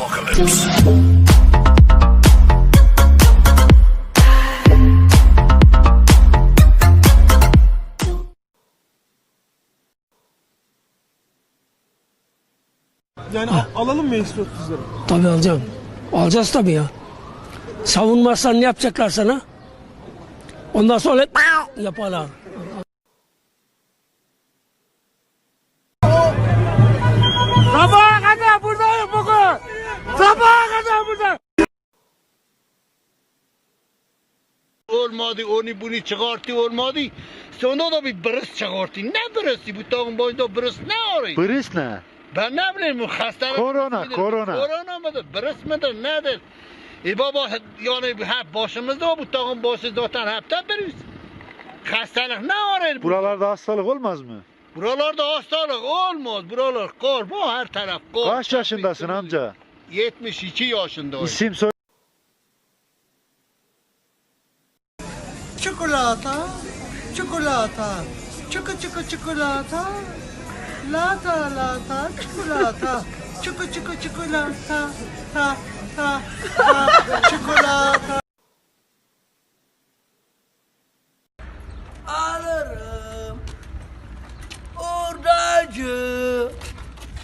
apocalypse. Yani a- alalım mı S-400'leri? Tabii alacağım. Alacağız tabii ya. Savunmazsan ne yapacaklar sana? Ondan sonra yaparlar. اول اونی بونی چگارتی اول مادی سوند دو بی برست چگارتی نه برستی بی تاگم باید دو برست نه آره برست نه. به نبلی مو خسته کرونا کرونا. کرونا مدر برست مدر نه در ای بابا یعنی به هفت باشم از دو بی تاگم باشه دو تن هفت بریز خسته نه نه آره برالار داشت سال گل مزم برالار داشت سال گل مود برالار کار هر طرف کار چه شدن دست نام جا یه تمشی Cioccolata, cioccolata, ciocco ciocco cioccolata, lata lata, cioccolata, ciocco ciocco cioccolata, ta ta ta, cioccolata. Alırım. Hurdacı.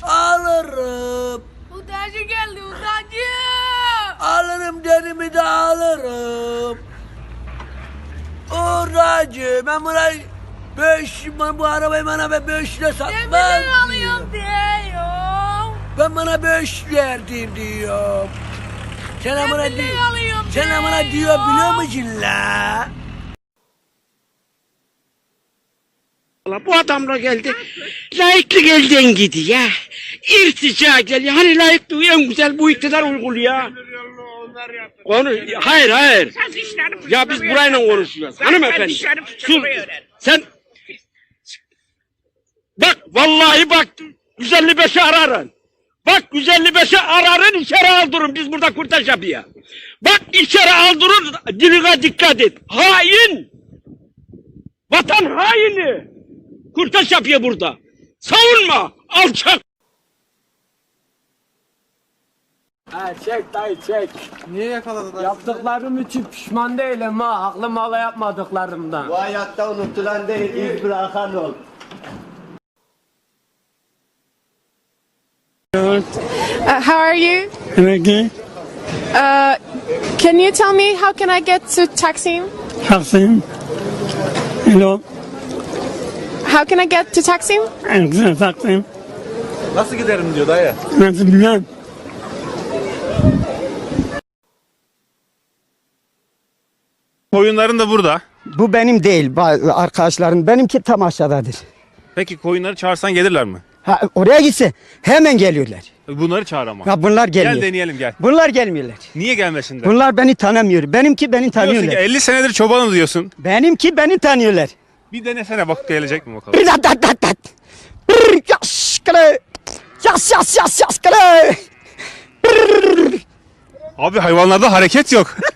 Alırım. Udacı geldi udacı. Alırım derimi de alırım. Hurdacı. Ben buna beş, ben bu arabayı bana be beş lira satmam. Demirden diyor. alıyorum diyorum. Ben bana beş verdim diyor. Sen bana diyor. alıyorum Sen bana diyor biliyor musun la? Bu adamla geldi. Layıklık elden gidiyor. İrtica geliyor. Hani layıklığı en güzel bu iktidar uyguluyor. Onu, hayır hayır. Ya biz burayla konuşuyoruz. Hanımefendi. Sus. Sen Bak vallahi bak 155'i ararın. Bak 155'i ararın içeri aldırın biz burada kurtaş yapıyor. Bak içeri aldırın diline dikkat et. Hain. Vatan haini. Kurtaş yapıyor burada. Savunma. Alçak. Ha çek dayı çek. Niye yakaladı da? Yaptıklarım için pişman değilim ha. Aklım hala yapmadıklarımdan. Bu hayatta unutulan değil, iz bırakan ol. Uh, how are you? Peki. Uh, can you tell me how can I get to Taksim? Taksim. Hello. How can I get to Taksim? Taksim. Nasıl giderim diyor dayı. Nasıl bilmem. Koyunların da burada. Bu benim değil, arkadaşlarım. Benimki tam aşağıdadır. Peki koyunları çağırsan gelirler mi? Ha, oraya gitse hemen geliyorlar. Bunları çağır ama. Ha, bunlar gelmiyor. Gel deneyelim gel. Bunlar gelmiyorlar. Niye gelmesinler? Bunlar beni tanımıyor. Benimki beni Diyorsun ki tanıyorlar. 50 senedir çobanım diyorsun. Benimki beni tanıyorlar. Bir denesene bak gelecek mi bakalım. Bir dat dat dat dat. Bir yas kale. Yas yas yas yas kale. Abi hayvanlarda hareket yok.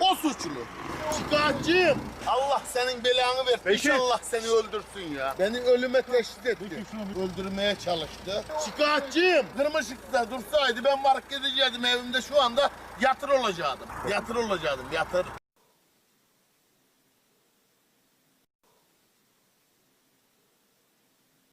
o suçlu. Şikayetçiyim. Allah senin belanı ver. İnşallah seni öldürsün ya. Beni ölüme teşhis etti. Öldürmeye çalıştı. Şikayetçiyim. Kırmızı ışıkta dursaydı ben varıp gidecektim evimde şu anda yatır olacaktım. Yatır olacaktım yatır.